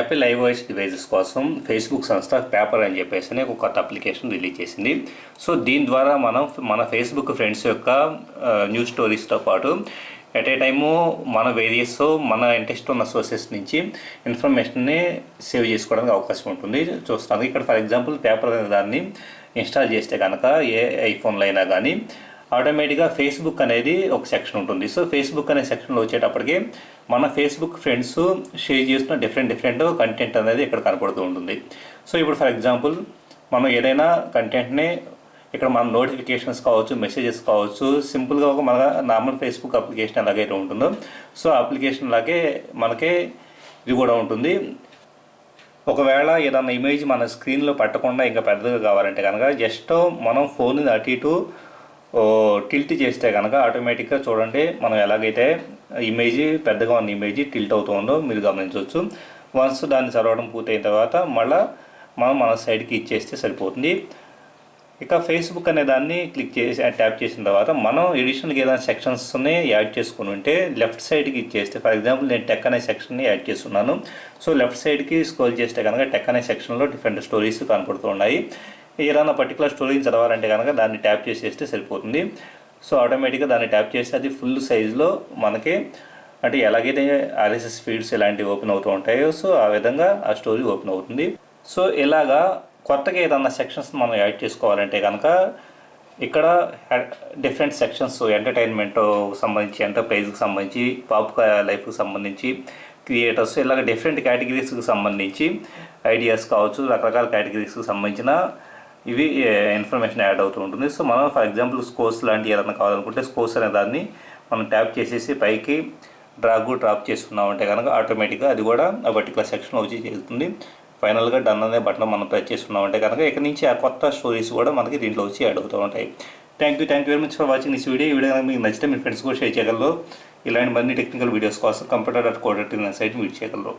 Apple iOS devices కోసం Facebook సంస్థ paper అని చెప్పేసి అని ఒక కొత్త అప్లికేషన్ రిలీజ్ చేసింది. సో దీని ద్వారా మనం మన ఫేస్బుక్ ఫ్రెండ్స్ యొక్క న్యూస్ స్టోరీస్తో పాటు ఎట్ ఏ టైము మన వేరియస్ మన ఇంట్రెస్ట్ ఉన్న సోర్సెస్ నుంచి ఇన్ఫర్మేషన్ని సేవ్ చేసుకోవడానికి అవకాశం ఉంటుంది. చూస్తాను. ఇక్కడ ఫర్ ఎగ్జాంపుల్ పేపర్ అనే దాన్ని ఇన్స్టాల్ చేస్తే కనుక ఏ ఐఫోన్లో అయినా కానీ ఆటోమేటిక్గా ఫేస్బుక్ అనేది ఒక సెక్షన్ ఉంటుంది. సో ఫేస్బుక్ అనే సెక్షన్లో వచ్చేటప్పటికి మన ఫేస్బుక్ ఫ్రెండ్స్ షేర్ చేస్తున్న డిఫరెంట్ డిఫరెంట్ కంటెంట్ అనేది ఇక్కడ కనపడుతూ ఉంటుంది. సో ఇప్పుడు ఫర్ ఎగ్జాంపుల్ మనం ఏదైనా కంటెంట్ని ఇక్కడ మన నోటిఫికేషన్స్ కావచ్చు మెసేజెస్ కావచ్చు సింపుల్గా ఒక మన నార్మల్ ఫేస్బుక్ అప్లికేషన్ ఎలాగైతే ఉంటుందో సో అప్లికేషన్ లాగే మనకి ఇది కూడా ఉంటుంది. ఒకవేళ ఏదన్నా ఇమేజ్ మన స్క్రీన్లో పట్టకుండా ఇంకా పెద్దగా కావాలంటే కనుక జస్ట్ మనం ఫోన్ అటు ఇటు టిల్ట్ చేస్తే కనుక ఆటోమేటిక్గా చూడండి మనం ఎలాగైతే ఇమేజ్ పెద్దగా ఉన్న ఇమేజ్ టిల్ట్ అవుతుందో మీరు గమనించవచ్చు. వన్స్ దాన్ని చదవడం పూర్తయిన తర్వాత మళ్ళీ మనం మన సైడ్కి ఇచ్చేస్తే సరిపోతుంది. ఇక ఫేస్బుక్ అనే దాన్ని క్లిక్ చేసి ట్యాప్ చేసిన తర్వాత మనం ఎడిషనల్గా ఏదైనా సెక్షన్స్ని యాడ్ చేసుకుని ఉంటే లెఫ్ట్ సైడ్కి ఇచ్చేస్తే ఫర్ ఎగ్జాంపుల్ నేను టెక్ అనే సెక్షన్ని యాడ్ చేస్తున్నాను. సో లెఫ్ట్ సైడ్కి స్క్రోల్ చేస్తే కనుక టెక్ అనే సెక్షన్లో డిఫరెంట్ స్టోరీస్ కనపడుతున్నాయి ఏదైనా పర్టికులర్ స్టోరీని చదవాలంటే కనుక దాన్ని ట్యాప్ చేసేస్తే సరిపోతుంది. సో ఆటోమేటిక్గా దాన్ని ట్యాప్ చేస్తే అది ఫుల్ సైజులో మనకి అంటే ఎలాగైతే ఆర్ఎస్ఎస్ ఫీడ్స్ ఇలాంటివి ఓపెన్ అవుతూ ఉంటాయో సో ఆ విధంగా ఆ స్టోరీ ఓపెన్ అవుతుంది. సో ఇలాగా కొత్తగా ఏదన్నా సెక్షన్స్ మనం యాడ్ చేసుకోవాలంటే కనుక ఇక్కడ డిఫరెంట్ సెక్షన్స్ ఎంటర్టైన్మెంట్ సంబంధించి ఎంటర్ప్రైజ్కి సంబంధించి పాప్ లైఫ్కి సంబంధించి క్రియేటర్స్ ఇలాగ డిఫరెంట్ కేటగిరీస్కి సంబంధించి ఐడియాస్ కావచ్చు రకరకాల కేటగిరీస్కి సంబంధించిన ఇవి ఇన్ఫర్మేషన్ యాడ్ అవుతూ ఉంటుంది. సో మనం ఫర్ ఎగ్జాంపుల్ స్కోర్స్ లాంటివి ఏదైనా కావాలనుకుంటే స్కోర్స్ అనే దాన్ని మనం ట్యాప్ చేసేసి పైకి డ్రాగ్ డ్రాప్ చేసుకున్నామంటే కనుక ఆటోమేటిక్గా అది కూడా ఆ పర్టికులర్ సెక్షన్లో వచ్చి చేస్తుంది ఫైనల్గా డన్ అనే బటన్ మనం ప్రెస్ చేసుకున్నామంటే కనుక ఇక్కడ నుంచి ఆ కొత్త స్టోరీస్ కూడా మనకి దీంట్లో వచ్చి యాడ్ అవుతూ ఉంటాయి. Thank you thank you very much for watching this video ఈ వీడియో మీకు నచ్చితే మీ ఫ్రెండ్స్ కూడా షేర్ చేయగలరు. ఇలాంటి మరిన్ని టెక్నికల్ వీడియోస్ కోసం కంప్యూటర్ డాట్ కోడట్ సైట్ మీట్ చేయగలరు.